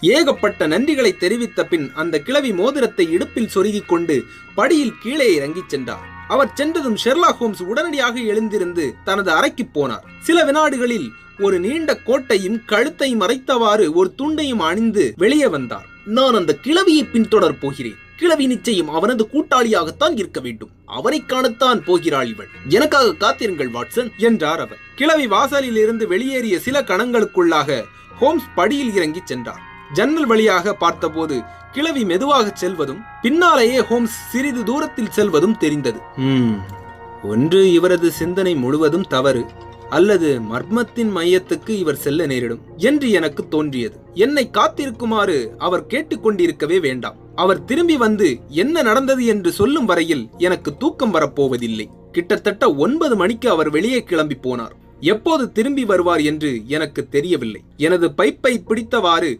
ஏகப்பட்ட நன்றிகளை தெரிவித்த பின் அந்த கிழவி மோதிரத்தை இடுப்பில் சொருகிக் கொண்டு படியில் கீழே இறங்கிச் சென்றார். அவர் சென்றதும் ஷெர்லா ஹோம்ஸ் உடனடியாக எழுந்திருந்து தனது அறைக்கு போனார். சில வினாடுகளில் ஒரு நீண்ட கோட்டையும் கழுத்தை மறைத்தவாறு ஒரு துண்டையும் அணிந்து வெளியே வந்தார். நான் அந்த கிழவியை பின்தொடர் போகிறேன். கிழவி நிச்சயம் அவனது கூட்டாளியாகத்தான் இருக்க வேண்டும். அவரை காணத்தான் போகிறாள் இவள். எனக்காக காத்திருங்கள் வாட்சன் என்றார் அவர். கிழவி வாசலில் இருந்து வெளியேறிய சில கணங்களுக்குள்ளாக ஹோம்ஸ் படியில் இறங்கி சென்றார். ஜன்னல் வழியாக பார்த்தபோது கிழவி மெதுவாக செல்வதும் பின்னாலேயே ஹோம்ஸ் சிறிது தூரத்தில் செல்வதும் தெரிந்தது. ஒன்று இவரது சிந்தனை முழுவதும் தவறு அல்லது மர்மத்தின் மையத்துக்கு இவர் செல்ல நேரிடும் என்று எனக்கு தோன்றியது. என்னை காத்திருக்குமாறு அவர் கேட்டுக்கொண்டிருக்கவே வேண்டாம். அவர் திரும்பி வந்து என்ன நடந்தது என்று சொல்லும் வரையில் எனக்கு தூக்கம் வரப்போவதில்லை. கிட்டத்தட்ட ஒன்பது மணிக்கு அவர் வெளியே கிளம்பி போனார். எப்போது திரும்பி வருவார் என்று எனக்கு தெரியவில்லை. எனது பைப்பை பிடித்தவாறு